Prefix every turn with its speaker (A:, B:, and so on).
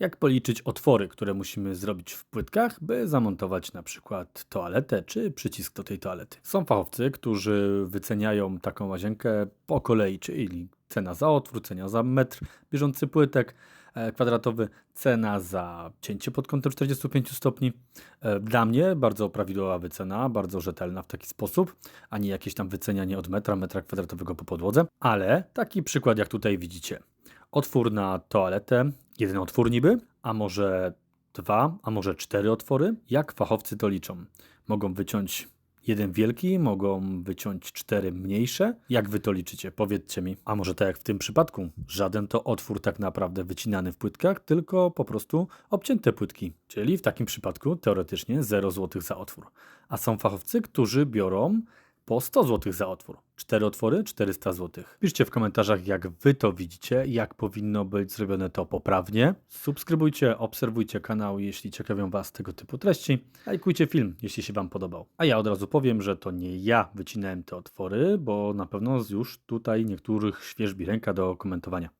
A: Jak policzyć otwory, które musimy zrobić w płytkach, by zamontować na przykład toaletę czy przycisk do tej toalety? Są fachowcy, którzy wyceniają taką łazienkę po kolei, czyli cena za otwór, cena za metr bieżący płytek e, kwadratowy, cena za cięcie pod kątem 45 stopni. E, Dla mnie bardzo prawidłowa wycena, bardzo rzetelna w taki sposób, a nie jakieś tam wycenianie od metra, metra kwadratowego po podłodze, ale taki przykład jak tutaj widzicie. Otwór na toaletę, jeden otwór niby, a może dwa, a może cztery otwory. Jak fachowcy to liczą? Mogą wyciąć jeden wielki, mogą wyciąć cztery mniejsze. Jak wy to liczycie? Powiedzcie mi. A może tak jak w tym przypadku, żaden to otwór tak naprawdę wycinany w płytkach, tylko po prostu obcięte płytki. Czyli w takim przypadku teoretycznie 0 zł za otwór. A są fachowcy, którzy biorą po 100 zł za otwór. Cztery otwory, 400 zł. Piszcie w komentarzach, jak wy to widzicie, jak powinno być zrobione to poprawnie. Subskrybujcie, obserwujcie kanał, jeśli ciekawią was tego typu treści. Lajkujcie film, jeśli się wam podobał. A ja od razu powiem, że to nie ja wycinałem te otwory, bo na pewno już tutaj niektórych świeżbi ręka do komentowania.